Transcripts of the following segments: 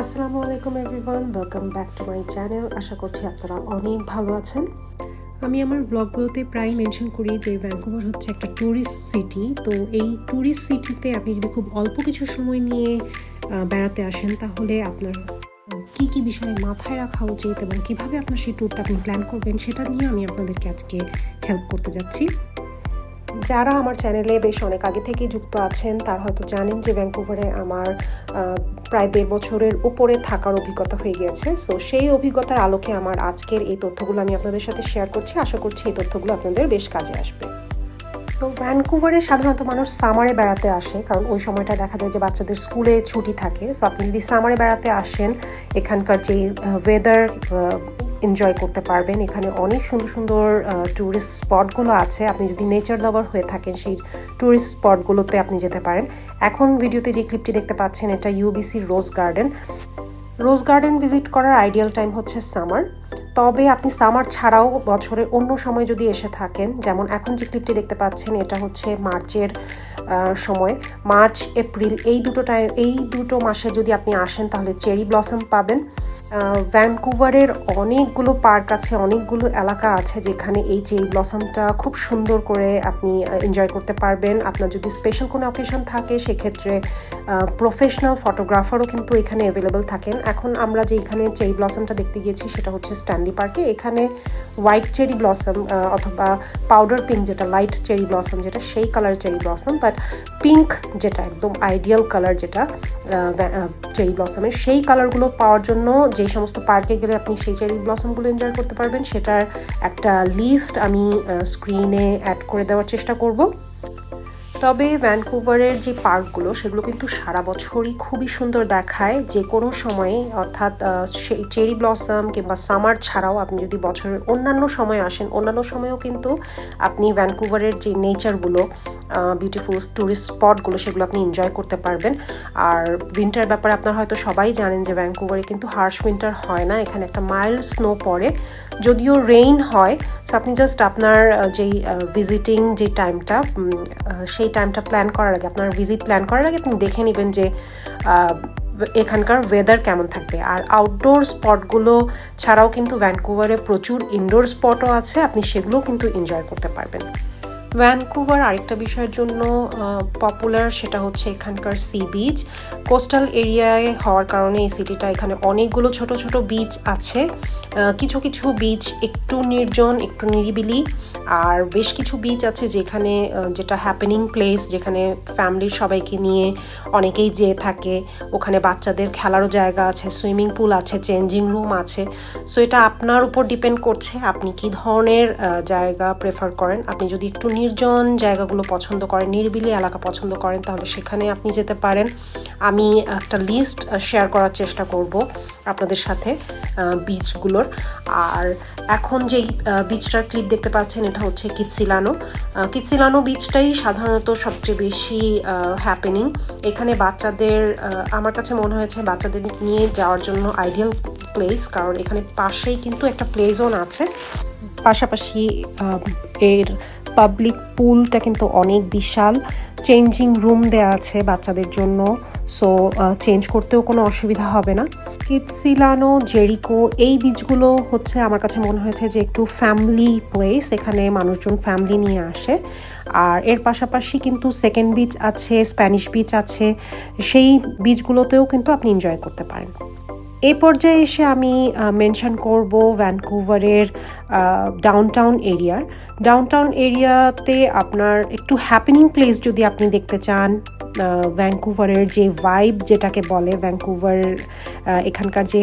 আসসালামু আলাইকুম everyone welcome back to my channel আশা করছি আপনারা অনেক ভালো আছেন। আমি আমার ব্লগগুলোতে প্রায় মেনশন করি যে ভ্যাঙ্কুভার হচ্ছে একটা ট্যুরিস্ট সিটি তো এই ট্যুরিস্ট সিটিতে আপনি যদি খুব অল্প কিছু সময় নিয়ে বেড়াতে আসেন, তাহলে আপনার কি কি বিষয়ে মাথায় রাখা উচিত এবং কীভাবে আপনার সেই ট্যুরটা আপনি প্ল্যান করবেন, সেটা নিয়ে আমি আপনাদেরকে আজকে হেল্প করতে যাচ্ছি। যারা আমার চ্যানেলে বেশ অনেক আগে থেকে যুক্ত আছেন, তারা হয়তো জানেন যে ভ্যাঙ্কুভারে আমার প্রায় দেড় বছরের উপরে থাকার অভিজ্ঞতা হয়ে গিয়েছে। সো সেই অভিজ্ঞতার আলোকে আমার আজকের এই তথ্যগুলো আমি আপনাদের সাথে শেয়ার করছি। আশা করছি এই তথ্যগুলো আপনাদের বেশ কাজে আসবে। তো ভ্যানকুভারে সাধারণত মানুষ সামারে বেড়াতে আসে, কারণ ওই সময়টা দেখা যায় যে বাচ্চাদের স্কুলে ছুটি থাকে। সো আপনি যদি সামারে বেড়াতে আসেন, এখানকার যে ওয়েদার এনজয় করতে পারবেন। এখানে অনেক সুন্দর সুন্দর ট্যুরিস্ট স্পটগুলো আছে। আপনি যদি নেচার লাভার হয়ে থাকেন, সেই ট্যুরিস্ট স্পটগুলোতে আপনি যেতে পারেন। এখন ভিডিওতে যে ক্লিপটি দেখতে পাচ্ছেন, এটা UBC rose garden rose garden visit করার আইডিয়াল টাইম হচ্ছে সামার তবে আপনি সামার ছাড়াও বছরের অন্য সময় যদি এসে থাকেন, যেমন এখন যে ক্লিপটি দেখতে পাচ্ছেন, এটা হচ্ছে মার্চের সময়। মার্চ, এপ্রিল, এই দুটো টাইম এই দুটো মাসে যদি আপনি আসেন, তাহলে চেরি ব্লসম পাবেন। ভ্যানকুভারের অনেকগুলো পার্ক আছে, অনেকগুলো এলাকা আছে, যেখানে এই চেরি ব্লসমটা খুব সুন্দর করে আপনি এনজয় করতে পারবেন। আপনার যদি স্পেশাল কোনো অকেশন থাকে, সেক্ষেত্রে প্রফেশনাল ফটোগ্রাফারও কিন্তু এখানে অ্যাভেলেবেল থাকেন। এখন আমরা যে এখানে চেরি ব্লসমটা দেখতে গিয়েছি, সেটা হচ্ছে স্ট্যান্ডি পার্কে এখানে হোয়াইট চেরি ব্লসম অথবা পাউডার পিঙ্ক যেটা লাইট চেরি ব্লসম যেটা, সেই colour cherry blossom but pink যেটা, একদম আইডিয়াল কালার যেটা চেরি ব্লসমের সেই কালারগুলো পাওয়ার জন্য যে সমস্ত পার্কে গেলে আপনি সেই চেরি ব্লসমগুলো এনজয় করতে পারবেন, সেটার একটা লিস্ট আমি স্ক্রিনে অ্যাড করে দেওয়ার চেষ্টা করব। তবে ভ্যানকুভারের যে পার্কগুলো, সেগুলো কিন্তু সারা বছরই খুবই সুন্দর দেখায়। যে কোনো সময়ে, অর্থাৎ চেরি ব্লসম কিংবা সামার ছাড়াও আপনি যদি বছরের অন্যান্য সময় আসেন, অন্যান্য সময়েও কিন্তু আপনি ভ্যানকুভারের যে নেচারগুলো বিউটিফুল ট্যুরিস্ট স্পটগুলো সেগুলো আপনি এনজয় করতে পারবেন। আর উইন্টার ব্যাপারে আপনারা হয়তো সবাই জানেন যে ভ্যানকুভারে কিন্তু হার্শ উইন্টার হয় না। এখানে একটা মাইল্ড স্নো পড়ে। যদিও রেইন হয় সো আপনি জাস্ট আপনার যেই ভিজিটিং যে টাইমটা সেই টাইমটা প্ল্যান করার আগে, আপনার ভিজিট প্ল্যান করার আগে আপনি দেখে নেবেন যে এখানকার ওয়েদার কেমন থাকবে। আর আউটডোর স্পটগুলো ছাড়াও কিন্তু ভ্যানকুভারে প্রচুর ইনডোর স্পটও আছে, আপনি সেগুলোও কিন্তু এনজয় করতে পারবেন। ভ্যানকুভার আরেকটা বিষয়ের জন্য পপুলার সেটা হচ্ছে এখানকার সি বিচ কোস্টাল এরিয়ায় হওয়ার কারণে এই সিটিটা এখানে অনেকগুলো ছোট ছোট বিচ আছে। কিছু কিছু বিচ একটু নির্জন, একটু নিরিবিলি, আর বেশ কিছু বিচ আছে যেখানে যেটা হ্যাপেনিং প্লেস যেখানে ফ্যামিলির সবাইকে নিয়ে অনেকেই যেয়ে থাকে। ওখানে বাচ্চাদের খেলারও জায়গা আছে সুইমিং পুল আছে চেঞ্জিং রুম আছে। সো এটা আপনার উপর ডিপেন্ড করছে, আপনি কি ধরনের জায়গা প্রেফার করেন? আপনি যদি একটু নির্জন জায়গাগুলো পছন্দ করেন, নিরিবিলি এলাকা পছন্দ করেন, তাহলে সেখানে আপনি যেতে পারেন। আমি একটা লিস্ট শেয়ার করার চেষ্টা করব আপনাদের সাথে বিচগুলোর আর এখন যেই বিচটার ক্লিপ দেখতে পাচ্ছেন, এটা হচ্ছে কিৎসিলানো কিৎসিলানো বিচটাই সাধারণত সবচেয়ে বেশি হ্যাপেনিং এখানে বাচ্চাদের আমার কাছে মনে হয়েছে বাচ্চাদের নিয়ে যাওয়ার জন্য আইডিয়াল প্লেস কারণ এখানে পাশেই কিন্তু একটা প্লে জোন আছে। পাশাপাশি এর পাবলিক পুলটা কিন্তু অনেক বিশাল। চেঞ্জিং রুম দেওয়া আছে বাচ্চাদের জন্য। সো চেঞ্জ করতেও কোনো অসুবিধা হবে না। কিটসিলানো জেরিকো এই বিচগুলো হচ্ছে আমার কাছে মনে হয়েছে যে একটু ফ্যামিলি প্লেস এখানে মানুষজন ফ্যামিলি নিয়ে আসে। আর এর পাশাপাশি কিন্তু সেকেন্ড বিচ আছে স্প্যানিশ বিচ আছে। সেই বিচগুলোতেও কিন্তু আপনি এনজয় করতে পারেন। এই পর্যায়ে এসে আমি মেনশন করব ভ্যানকুভারের ডাউনটাউন এরিয়ার ডাউনটাউন এরিয়াতে আপনার একটু হ্যাপেনিং প্লেস যদি আপনি দেখতে চান ভ্যানকুভারের যে ভাইব যেটাকে বলে ভ্যানকুভার এখানকার যে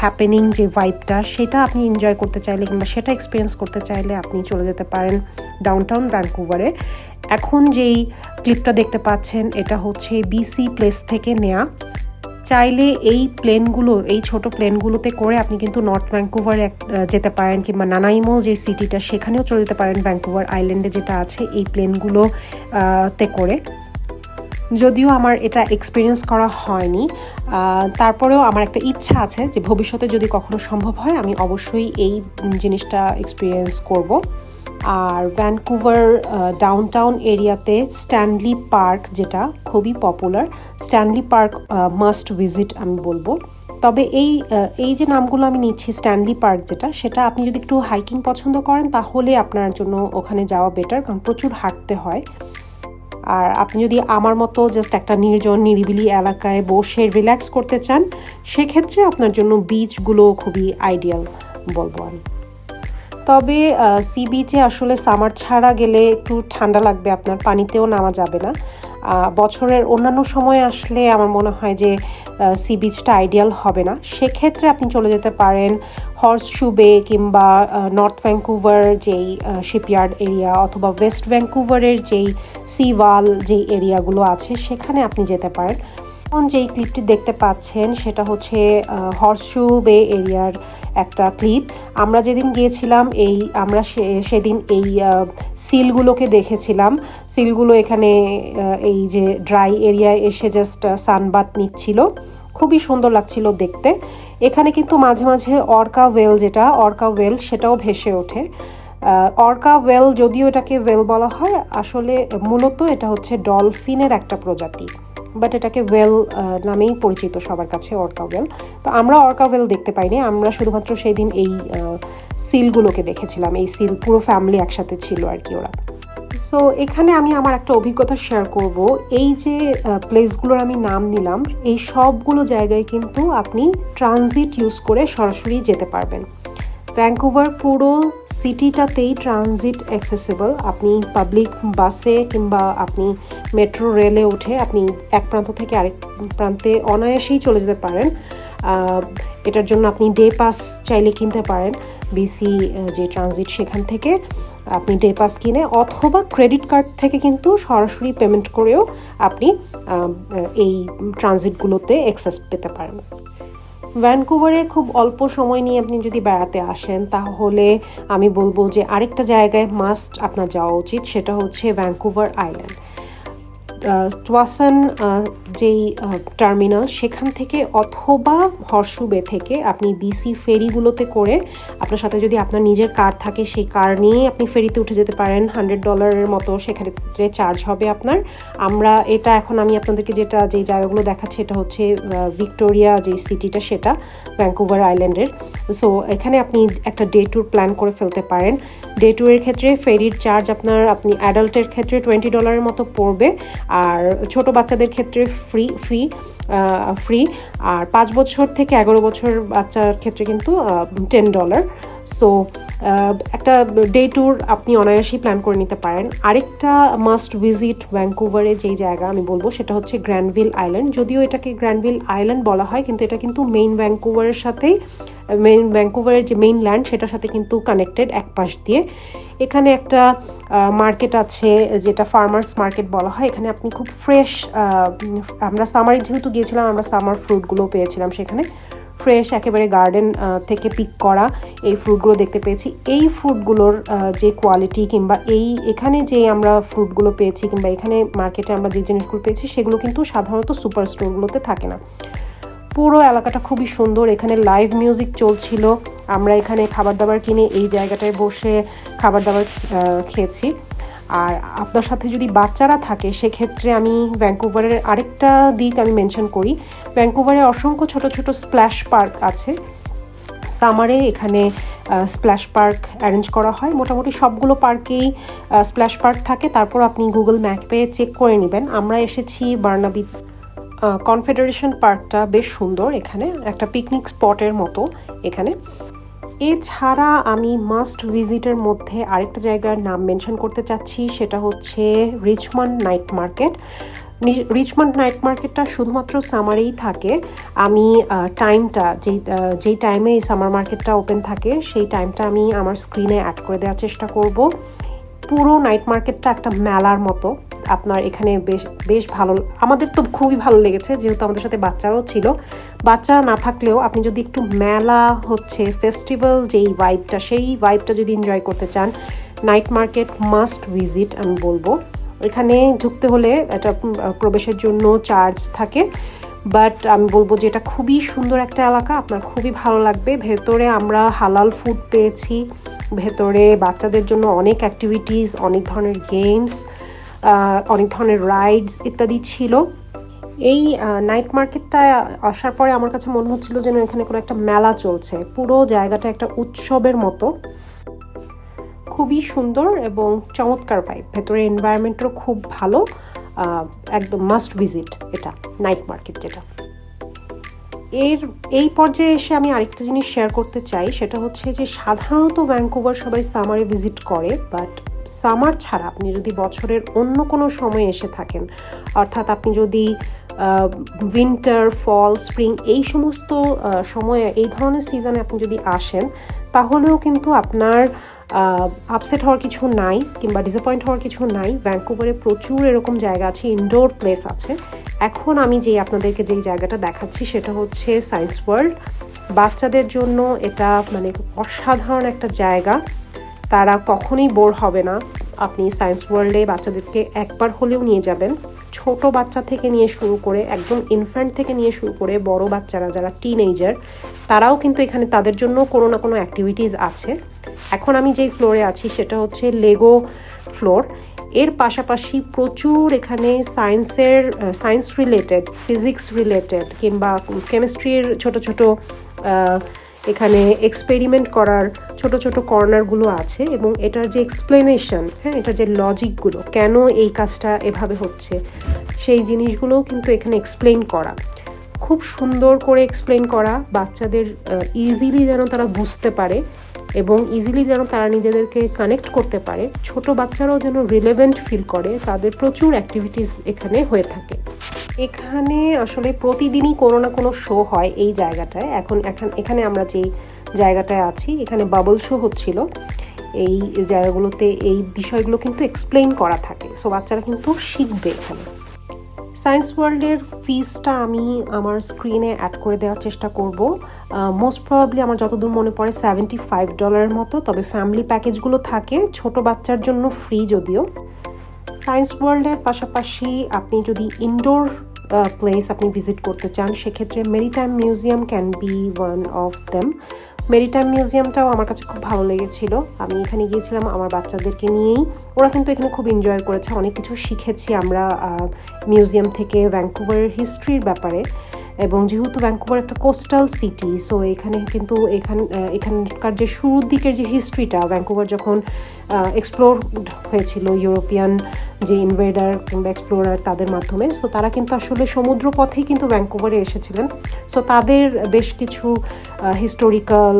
হ্যাপেনিং যে ভাইবটা সেটা আপনি এনজয় করতে চাইলে কিংবা সেটা এক্সপিরিয়েন্স করতে চাইলে আপনি চলে যেতে পারেন ডাউনটাউন ভ্যানকুভারে এখন যেই ক্লিপটা দেখতে পাচ্ছেন, এটা হচ্ছে বিসি প্লেস থেকে নেয়া। চাইলে এই প্লেনগুলো, এই ছোট প্লেনগুলোতে করে আপনি কিন্তু নর্থ ভ্যাঙ্কুভার যেতে পারেন কিংবা নানাইমো যে সিটিটা সেখানেও চলে যেতে পারেন ভ্যাঙ্কুভার আইল্যান্ডে যেটা আছে এই প্লেনগুলো তে করে। যদিও আমার এটা এক্সপিরিয়েন্স করা হয়নি তারপরেও আমার একটা ইচ্ছা আছে যে ভবিষ্যতে যদি কখনো সম্ভব হয় আমি অবশ্যই এই জিনিসটা এক্সপিরিয়েন্স করব। আর ভ্যানকুভার ডাউনটাউন এরিয়াতে স্ট্যানলি পার্ক যেটা খুবই popular Stanley Park must visit আমি বলব। তবে এই এই যে নামগুলো আমি নিচ্ছি স্ট্যানলি পার্ক যেটা, সেটা আপনি যদি একটু হাইকিং পছন্দ করেন, তাহলে আপনার জন্য ওখানে যাওয়া বেটার কারণ প্রচুর হাঁটতে হয়। আর আপনি যদি আমার মতো জাস্ট একটা নির্জন, নিরিবিলি এলাকায় বসে রিল্যাক্স করতে চান, সেক্ষেত্রে আপনার জন্য বিচগুলো খুবই আইডিয়াল বলব আমি। তবে সি বিচে আসলে সামার ছাড়া গেলে একটু ঠান্ডা লাগবে, আপনার পানিতেও নামা যাবে না। বছরের অন্যান্য সময় আসলে আমার মনে হয় যে সি বিচটা আইডিয়াল হবে না। সেক্ষেত্রে আপনি চলে যেতে পারেন হর্স শুবে কিংবা নর্থ ভ্যাঙ্কুভার যেই শিপইয়ার্ড এরিয়া অথবা ওয়েস্ট ভ্যাঙ্কুভারের যেই সিওয়াল যেই এরিয়াগুলো আছে, সেখানে আপনি যেতে পারেন। এখন যেই ক্লিপটি দেখতে পাচ্ছেন, সেটা হচ্ছে হর্সশু বে এরিয়ার একটা ক্লিপ আমরা যেদিন গিয়েছিলাম এই, আমরা সেদিন এই সিলগুলোকে দেখেছিলাম। সিলগুলো এখানে এই যে ড্রাই এরিয়ায় এসে জাস্ট সানবাত নিচ্ছিল। খুবই সুন্দর লাগছিল দেখতে। এখানে কিন্তু মাঝে মাঝে অর্কা ওয়েল যেটা অর্কা ওয়েল সেটাও ভেসে ওঠে। অর্কা ওয়েল যদিও এটাকে ওয়েল বলা হয়, আসলে মূলত এটা হচ্ছে ডলফিনের একটা প্রজাতি। বাট এটাকে ওয়েল নামেই পরিচিত সবার কাছে অর্কা ওয়েল তো আমরা অর্কা ওয়েল দেখতে পাইনি। আমরা শুধুমাত্র সেই দিন এই সিলগুলোকে দেখেছিলাম। এই সিল পুরো ফ্যামিলি একসাথে ছিল আর কি ওরা। সো এখানে আমি আমার একটা অভিজ্ঞতা শেয়ার করব। এই যে প্লেসগুলোর আমি নাম নিলাম, এই সবগুলো জায়গায় কিন্তু আপনি ট্রানজিট ইউজ করে সরাসরি যেতে পারবেন। ভ্যাঙ্কুভার পুরো সিটিটাতেই ট্রানজিট অ্যাক্সেসিবল আপনি পাবলিক বাসে কিংবা আপনি মেট্রো রেলে উঠে আপনি এক প্রান্ত থেকে আরেক প্রান্তে অনায়াসেই চলে যেতে পারেন। এটার জন্য আপনি ডে পাস চাইলে কিনতে পারেন। বিসি যে ট্রানজিট সেখান থেকে আপনি ডে পাস কিনে অথবা ক্রেডিট কার্ড থেকে কিন্তু সরাসরি পেমেন্ট করেও আপনি এই ট্রানজিটগুলোতে অ্যাক্সেস পেতে পারেন। ভ্যানকুভারে খুব অল্প সময় নিয়ে আপনি যদি বেড়াতে আসেন, তাহলে আমি বলব যে আরেকটা জায়গায় মাস্ট আপনার যাওয়া উচিত, সেটা হচ্ছে ভ্যানকুভার আইল্যান্ড টুয়াসান যেই টার্মিনাল সেখান থেকে অথবা হর্ষুবে থেকে আপনি বিসি ফেরিগুলোতে করে আপনার সাথে যদি আপনার নিজের কার থাকে, সেই কার নিয়ে আপনি ফেরিতে উঠে যেতে পারেন। হান্ড্রেড ডলারের মতো সেক্ষেত্রে চার্জ হবে আপনার। আমরা এটা এখন আমি আপনাদেরকে যেটা যেই জায়গাগুলো দেখাচ্ছি, এটা হচ্ছে ভিক্টোরিয়া যে সিটিটা সেটা ভ্যাঙ্কুভার আইল্যান্ডের সো এখানে আপনি একটা ডে ট্যুর প্ল্যান করে ফেলতে পারেন। ডে ট্যুরের ক্ষেত্রে ফেরির চার্জ আপনার, আপনি অ্যাডাল্টের ক্ষেত্রে টোয়েন্টি ডলারের মতো পড়বে। আর ছোট বাচ্চাদের ক্ষেত্রে ফ্রি ফি ফ্রি আর পাঁচ বছর থেকে এগারো বছর বাচ্চার ক্ষেত্রে কিন্তু টেন ডলার সো একটা ডে ট্যুর আপনি অনায়াসেই প্ল্যান করে নিতে পারেন। আরেকটা মাস্ট ভিজিট ভ্যাঙ্কুভারে যেই জায়গা আমি বলব, সেটা হচ্ছে গ্র্যান্ডভিল আইল্যান্ড যদিও এটাকে গ্র্যান্ডভিল আইল্যান্ড বলা হয়, কিন্তু এটা কিন্তু মেইন ভ্যাঙ্কুভারের সাথেই মেইন ভ্যাঙ্কুভারের যে মেইন ল্যান্ড সেটার সাথে কিন্তু কানেক্টেড এক পাশ দিয়ে। এখানে একটা মার্কেট আছে, যেটা ফার্মার্স মার্কেট বলা হয়। এখানে আপনি খুব ফ্রেশ আমরা সামারে যেহেতু গিয়েছিলাম, আমরা সামার ফ্রুটগুলো পেয়েছিলাম সেখানে। ফ্রেশ, একেবারে গার্ডেন থেকে পিক করা এই ফ্রুটগুলো দেখতে পেয়েছি। এই ফ্রুটগুলোর যে কোয়ালিটি কিংবা এই এখানে যে আমরা ফ্রুটগুলো পেয়েছি কিংবা এখানে মার্কেটে আমরা যে জিনিসগুলো পেয়েছি, সেগুলো কিন্তু সাধারণত সুপার স্টোরগুলোতে থাকে না। পুরো এলাকাটা খুবই সুন্দর, এখানে লাইভ মিউজিক চলছিল। আমরা এখানে খাবার দাবার কিনে এই জায়গাটায় বসে খাবার দাবার খেয়েছি। আর আপনার সাথে যদি বাচ্চারা থাকে, সেক্ষেত্রে আমি ভ্যাঙ্কুভারের আরেকটা দিক আমি মেনশন করি। ভ্যাঙ্কুভারে অসংখ্য ছোট ছোট স্প্ল্যাশ পার্ক আছে। সামারে এখানে স্প্ল্যাশ পার্ক অ্যারেঞ্জ করা হয়। মোটামুটি সবগুলো পার্কেই স্প্ল্যাশ পার্ক থাকে। তারপর আপনি গুগল ম্যাপে চেক করে নেবেন। আমরা এসেছি বার্নাবি কনফেডারেশন পার্কটা, বেশ সুন্দর এখানে। একটা পিকনিক স্পটের মতো এখানে। এছাড়া আমি মাস্ট ভিজিটের মধ্যে আরেকটা জায়গার নাম মেনশন করতে চাচ্ছি, সেটা হচ্ছে Richmond Night Market Richmond Night মার্কেটটা শুধুমাত্র সামারেই থাকে। আমি টাইমটা যেই যেই টাইমে এই সামার মার্কেটটা ওপেন থাকে, সেই টাইমটা আমি আমার স্ক্রিনে অ্যাড করে দেওয়ার চেষ্টা করব। পুরো নাইট মার্কেটটা একটা মেলার মতো। আপনার এখানে বেশ বেশ ভালো, আমাদের তো খুবই ভালো লেগেছে, যেহেতু আমাদের সাথে বাচ্চারাও ছিল। বাচ্চারা না থাকলেও আপনি যদি একটু মেলা হচ্ছে ফেস্টিভ্যাল যেই ভাইবটা সেই ভাইবটা যদি এনজয় করতে চান নাইট মার্কেট মাস্ট ভিজিট আমি বলব। এখানে ঢুকতে হলে এটা প্রবেশের জন্য চার্জ থাকে বাট আমি বলব যে এটা খুবই সুন্দর একটা এলাকা, আপনার খুবই ভালো লাগবে। ভেতরে আমরা হালাল ফুড পেয়েছি, ভেতরে বাচ্চাদের জন্য অনেক অ্যাক্টিভিটিস অনেক ধরনের গেমস অনেক ধরনের রাইডস ইত্যাদি ছিল। এই নাইট মার্কেটটায় আসার পরে আমার কাছে মনে হচ্ছিল যেন এখানে কোনো একটা মেলা চলছে। পুরো জায়গাটা একটা উৎসবের মতো। খুবই সুন্দর এবং চমৎকার পাই ভেতরে এনভায়রনমেন্টও খুব ভালো। একদম মাস্ট ভিজিট এটা নাইট মার্কেট যেটা। এর, এই পর্যায়ে এসে আমি আরেকটা জিনিস শেয়ার করতে চাই। সেটা হচ্ছে যে সাধারণত ভ্যাঙ্কুভার সবাই সামারে ভিজিট করে বাট সামার ছাড়া আপনি যদি বছরের অন্য কোনো সময় এসে থাকেন, অর্থাৎ আপনি যদি উইন্টার ফল স্প্রিং এই সমস্ত সময়ে এই ধরনের সিজনে আপনি যদি আসেন, তাহলেও কিন্তু আপনার আপসেট হওয়ার কিছু নাই কিংবা ডিসঅ্যাপয়েন্ট হওয়ার কিছু নাই। ভ্যাঙ্কুভারে প্রচুর এরকম জায়গা আছে ইনডোর প্লেস আছে। এখন আমি যে আপনাদেরকে যেই জায়গাটা দেখাচ্ছি, সেটা হচ্ছে সায়েন্স ওয়ার্ল্ড বাচ্চাদের জন্য এটা মানে অসাধারণ একটা জায়গা। তারা কখনোই বোর হবে না। আপনি সায়েন্স ওয়ার্ল্ডে বাচ্চাদেরকে একবার হলেও নিয়ে যাবেন। ছোট বাচ্চা থেকে নিয়ে শুরু করে, একদম ইনফ্যান্ট থেকে নিয়ে শুরু করে বড় বাচ্চারা যারা টিনেজার তারাও কিন্তু এখানে তাদের জন্য কোনো না কোনো অ্যাক্টিভিটিস আছে। এখন আমি যেই ফ্লোরে আছি সেটা হচ্ছে লেগো ফ্লোর এর পাশাপাশি প্রচুর এখানে সায়েন্সের সায়েন্স রিলেটেড ফিজিক্স রিলেটেড কিংবা কেমিস্ট্রির ছোট ছোট এখানে এক্সপেরিমেন্ট করার ছোট ছোট কর্নারগুলো আছে এবং এটার যে এক্সপ্লেনেশন হ্যাঁ এটা যে লজিকগুলো কেন এই কাজটা এভাবে হচ্ছে, সেই জিনিসগুলোও কিন্তু এখানে এক্সপ্লেন করা। খুব সুন্দর করে এক্সপ্লেন করা, বাচ্চাদের ইজিলি যেন তারা বুঝতে পারে এবং ইজিলি যেন তারা নিজেদেরকে কানেক্ট করতে পারে, ছোট বাচ্চারাও যেন রিলেভেন্ট ফিল করে, তাদের প্রচুর অ্যাক্টিভিটিস এখানে হয়ে থাকে। এখানে আসলে প্রতিদিনই কোনো না কোনো শো হয় এই জায়গাটায়। এখন এখন এখানে আমরা যেই জায়গাটায় আছি, এখানে বাবল শো হচ্ছিল। এই জায়গাগুলোতে এই বিষয়গুলো কিন্তু এক্সপ্লেইন করা থাকে। সো বাচ্চারা কিন্তু শিখবে এখানে। সায়েন্স ওয়ার্ল্ডের ফিজটা আমি আমার স্ক্রিনে অ্যাড করে দেওয়ার চেষ্টা করব। মোস্ট প্রবাবলি আমার যতদূর মনে পড়ে সেভেন্টি ফাইভ ডলারের মতো। তবে ফ্যামিলি প্যাকেজগুলো থাকে, ছোট বাচ্চার জন্য ফ্রি যদিও। সায়েন্স ওয়ার্ল্ডের পাশাপাশি আপনি যদি ইনডোর প্লেস আপনি ভিজিট করতে চান, সেক্ষেত্রে Maritime Museum can be one of them Maritime মিউজিয়ামটাও আমার কাছে খুব ভালো লেগেছিল। আমি এখানে গিয়েছিলাম আমার বাচ্চাদেরকে নিয়েই। ওরা কিন্তু এখানে খুব এনজয় করেছে। অনেক কিছু শিখেছি আমরা মিউজিয়াম থেকে ভ্যাঙ্কুভারের হিস্ট্রির ব্যাপারে। এবং যেহেতু ভ্যাঙ্কুভার একটা কোস্টাল সিটি সো এখানে কিন্তু এখান এখানকার যে শুরুর দিকের যে হিস্ট্রিটা ভ্যাঙ্কুভার যখন এক্সপ্লোর হয়েছিল ইউরোপিয়ান যে ইনভেডার কিংবা এক্সপ্লোরার তাদের মাধ্যমে। সো তারা কিন্তু আসলে সমুদ্র পথেই কিন্তু ভ্যাঙ্কুভারে এসেছিলেন। সো তাদের বেশ কিছু হিস্টোরিক্যাল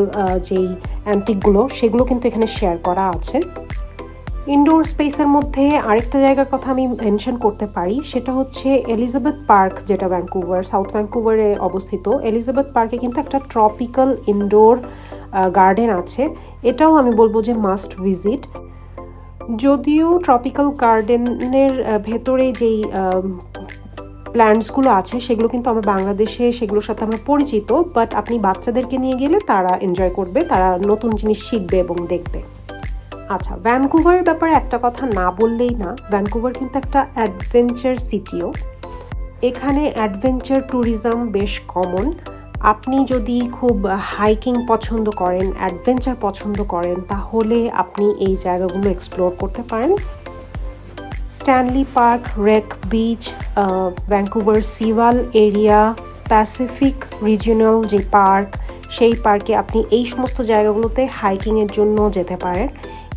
যেই অ্যান্টিকগুলো সেগুলো কিন্তু এখানে শেয়ার করা আছে। ইনডোর স্পেসের মধ্যে আরেকটা জায়গার কথা আমি মেনশন করতে পারি, সেটা হচ্ছে এলিজাবেথ পার্ক যেটা ভ্যাঙ্কুভার সাউথ ভ্যাঙ্কুভারে অবস্থিত। এলিজাবেথ পার্কে কিন্তু একটা ট্রপিক্যাল ইনডোর গার্ডেন আছে। এটাও আমি বলব যে মাস্ট ভিজিট যদিও ট্রপিক্যাল গার্ডেনের ভেতরে যেই প্ল্যান্টসগুলো আছে, সেগুলো কিন্তু আমরা বাংলাদেশে, সেগুলোর সাথে আমরা পরিচিত বাট আপনি বাচ্চাদেরকে নিয়ে গেলে তারা এনজয় করবে, তারা নতুন জিনিস শিখবে এবং দেখবে। আচ্ছা ভ্যানকুভারের ব্যাপারে একটা কথা না বললেই না ভ্যানকুভার কিন্তু একটা অ্যাডভেঞ্চার সিটিও এখানে অ্যাডভেঞ্চার ট্যুরিজম বেশ কমন আপনি যদি খুব হাইকিং পছন্দ করেন অ্যাডভেঞ্চার পছন্দ করেন, তাহলে আপনি এই জায়গাগুলো এক্সপ্লোর করতে পারেন। Stanley Park Wreck Beach Vancouver seawall area Pacific Regional যে পার্ক সেই পার্কে আপনি এই সমস্ত জায়গাগুলোতে হাইকিংয়ের জন্য যেতে পারেন।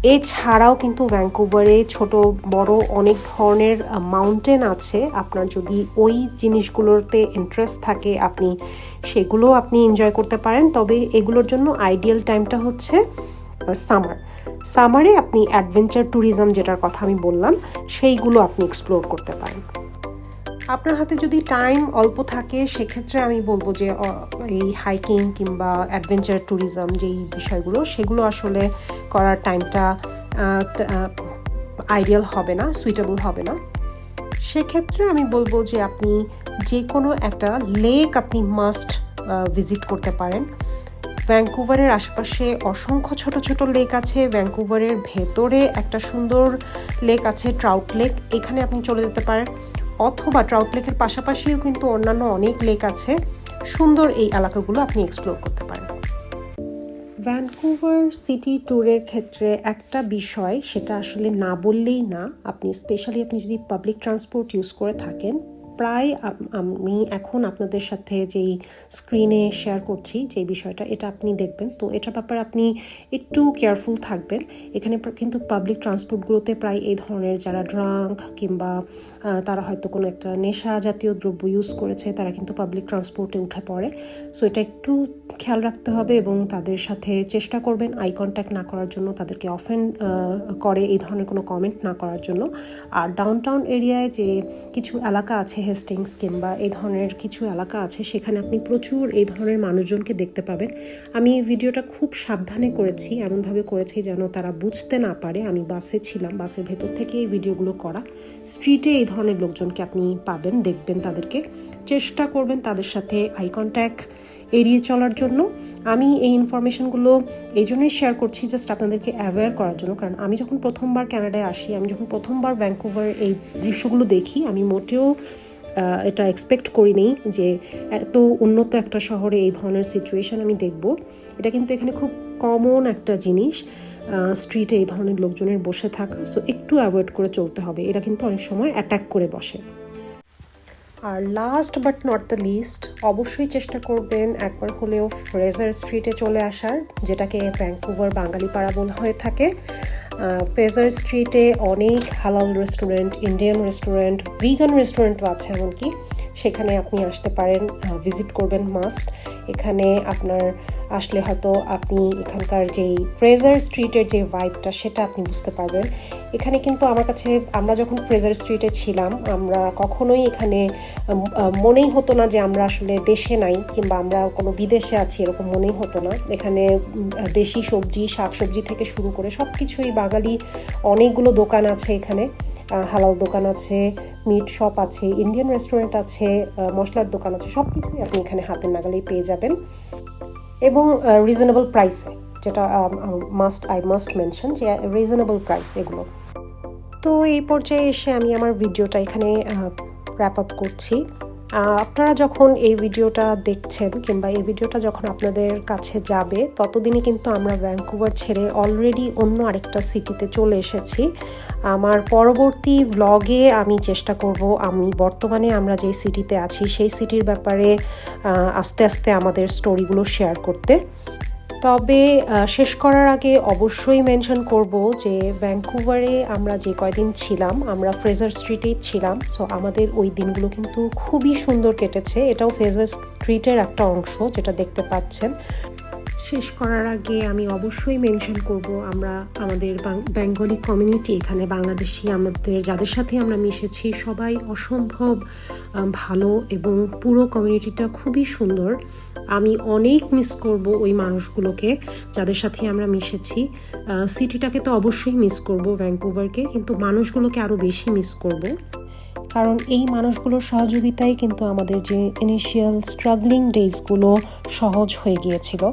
এছাড়াও কিন্তু ভ্যাঙ্কুভারে ছোট, বড় অনেক ধরনের মাউন্টেন আছে। আপনার যদি ওই জিনিসগুলোতে ইন্টারেস্ট থাকে, আপনি সেগুলো আপনি এনজয় করতে পারেন। তবে এগুলোর জন্য আইডিয়াল টাইমটা হচ্ছে সামার সামারে আপনি অ্যাডভেঞ্চার ট্যুরিজম যেটার কথা আমি বললাম, সেইগুলো আপনি এক্সপ্লোর করতে পারেন। আপনার হাতে যদি টাইম অল্প থাকে, সেক্ষেত্রে আমি বলব যে এই হাইকিং কিংবা অ্যাডভেঞ্চার ট্যুরিজম যেই বিষয়গুলো, সেগুলো আসলে করার টাইমটা আইডিয়াল হবে না সুইটেবল হবে না। সেক্ষেত্রে আমি বলব যে, আপনি যে কোনো একটা লেক আপনি মাস্ট ভিজিট করতে পারেন। ভ্যাঙ্কুভারের আশেপাশে অসংখ্য ছোট ছোট লেক আছে। ভ্যাঙ্কুভারের ভেতরে একটা সুন্দর লেক আছে ট্রাউট লেক এখানে আপনি চলে যেতে পারেন। অথবা ট্রাউট লেকের পাশাপাশিও কিন্তু অন্যান্য অনেক লেক আছে। সুন্দর এই এলাকাগুলো আপনি এক্সপ্লোর করতে পারেন। ভ্যানকুভার সিটি ট্যুরের ক্ষেত্রে একটা বিষয়, সেটা আসলে না বললেই না, আপনি স্পেশালি আপনি যদি পাবলিক ট্রান্সপোর্ট ইউজ করে থাকেন প্রায় আমি এখন আপনাদের সাথে যেই স্ক্রিনে শেয়ার করছি যে বিষয়টা, এটা আপনি দেখবেন। তো এটার ব্যাপারে আপনি একটু কেয়ারফুল থাকবেন। এখানে কিন্তু পাবলিক ট্রান্সপোর্টগুলোতে প্রায় এই ধরনের যারা ড্রাঙ্ক কিংবা তারা হয়তো কোনো একটা নেশা জাতীয় দ্রব্য ইউজ করেছে, তারা কিন্তু পাবলিক ট্রান্সপোর্টে উঠে পড়ে। সো এটা একটু খেয়াল রাখতে হবে এবং তাদের সাথে চেষ্টা করবেন আই কন্ট্যাক্ট না করার জন্য, তাদেরকে অফেন্ড করে এই ধরনের কোনো কমেন্ট না করার জন্য। আর ডাউনটাউন এরিয়ায় যে কিছু এলাকা আছে হেস্টিংস কিংবা এই ধরনের কিছু এলাকা আছে, সেখানে আপনি প্রচুর এই ধরনের মানুষজনকে দেখতে পাবেন। আমি এই ভিডিওটা খুব সাবধানে করেছি, এমনভাবে করেছি যেন তারা বুঝতে না পারে আমি বাসে ছিলাম, বাসের ভেতর থেকে এই ভিডিওগুলো করা। স্ট্রিটে এই ধরনের লোকজনকে আপনি পাবেন, দেখবেন তাদেরকে। চেষ্টা করবেন তাদের সাথে আই কন্ট্যাক্ট এড়িয়ে চলার জন্য। আমি এই ইনফরমেশনগুলো এই জন্যই শেয়ার করছি জাস্ট আপনাদেরকে অ্যাওয়্যার করার জন্য। কারণ আমি যখন প্রথমবার ক্যানাডায় আসি, আমি যখন প্রথমবার ভ্যাঙ্কুভার এই দৃশ্যগুলো দেখি, আমি মোটেও এটা এক্সপেক্ট করিনি যে এত উন্নত একটা শহরে এই ধরনের সিচুয়েশন আমি দেখব। এটা কিন্তু এখানে খুব কমন একটা জিনিস স্ট্রিটে এই ধরনের লোকজনের বসে থাকা। সো একটু অ্যাভয়েড করে চলতে হবে। এরা কিন্তু অনেক সময় অ্যাটাক করে বসে। আর last but not the least অবশ্যই চেষ্টা করবেন একবার হলেও ফ্রেজার স্ট্রিটে চলে আসার, যেটাকে ভ্যাঙ্কুভার বাঙালি পাড়া বলা হয়ে থাকে। ফ্রেজার স্ট্রিটে অনেক হালাল রেস্টুরেন্ট ইন্ডিয়ান রেস্টুরেন্ট ভিগান রেস্টুরেন্টও আছে এমনকি। সেখানে আপনি আসতে পারেন ভিজিট করবেন মাস্ট এখানে আপনার আসলে হয়তো আপনি এখানকার যেই ফ্রেজার স্ট্রিটের যে ভাইবটা সেটা আপনি বুঝতে পারবেন। এখানে কিন্তু আমার কাছে, আমরা যখন ফ্রেজার স্ট্রিটে ছিলাম, আমরা কখনোই এখানে মনেই হতো না যে আমরা আসলে দেশে নাই, কিংবা আমরা কোনো বিদেশে আছি, এরকম মনেই হতো না। এখানে দেশি সবজি, শাকসবজি থেকে শুরু করে সব কিছুই বাঙালি, অনেকগুলো দোকান আছে এখানে। হালাল দোকান আছে মিট শপ আছে ইন্ডিয়ান রেস্টুরেন্ট আছে মশলার দোকান আছে সব কিছুই আপনি এখানে হাতের নাগালেই পেয়ে যাবেন। এবং রিজনেবল প্রাইসে যেটা মাস্ট আই মাস্ট মেনশন যে রিজনেবল প্রাইস এগুলো। তো এই পর্যায়ে এসে আমি আমার ভিডিওটা এখানে র্যাপ আপ করছি। আপনারা যখন এই ভিডিওটা দেখছেন কিংবা এই ভিডিওটা যখন আপনাদের কাছে যাবে, ততদিনে কিন্তু আমরা ব্যাঙ্কুভার ছেড়ে অলরেডি অন্য আরেকটা সিটিতে চলে এসেছি। আমার পরবর্তী ব্লগে আমি চেষ্টা করব, আমি বর্তমানে আমরা যে সিটিতে আছি, সেই সিটির ব্যাপারে আস্তে আস্তে আমাদের স্টোরিগুলো শেয়ার করতে। তবে শেষ করার আগে অবশ্যই মেনশন করব যে ভ্যাঙ্কুভারে আমরা যে কয়দিন ছিলাম, আমরা ফ্রেজার স্ট্রিটেই ছিলাম। সো আমাদের ওই দিনগুলো কিন্তু খুবই সুন্দর কেটেছে। এটাও ফ্রেজার স্ট্রিটের একটা অংশ, যেটা দেখতে পাচ্ছেন। শেষ করার আগে আমি অবশ্যই মেনশন করব আমরা আমাদের বেঙ্গলি কমিউনিটি এখানে বাংলাদেশি আমাদের, যাদের সাথে আমরা মিশেছি, সবাই অসম্ভব ভালো এবং পুরো কমিউনিটিটা খুবই সুন্দর। আমি অনেক মিস করব ওই মানুষগুলোকে যাদের সাথে আমরা মিশেছি। সিটিটাকে তো অবশ্যই মিস করব ভ্যাঙ্কুভারকে কিন্তু মানুষগুলোকে আরও বেশি মিস করব। কারণ এই মানুষগুলোর সহযোগিতায় কিন্তু আমাদের যে ইনিশিয়াল স্ট্রাগলিং ডেজগুলো সহজ হয়ে গিয়েছিল।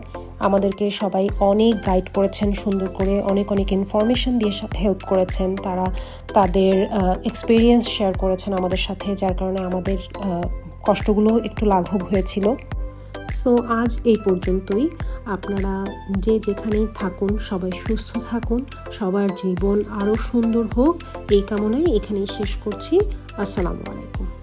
আমাদেরকে সবাই অনেক গাইড করেছেন, সুন্দর করে অনেক অনেক ইনফরমেশন দিয়ে হেল্প করেছেন। তারা তাদের এক্সপিরিয়েন্স শেয়ার করেছেন আমাদের সাথে, যার কারণে আমাদের কষ্টগুলো একটু লাঘব হয়েছিল। সো আজ এই পর্যন্তই। আপনারা যে যেখানেই থাকুন, সবাই সুস্থ থাকুন, সবার জীবন আরও সুন্দর হোক। এই কামনায় এখানেই শেষ করছি। আসসালামু আলাইকুম।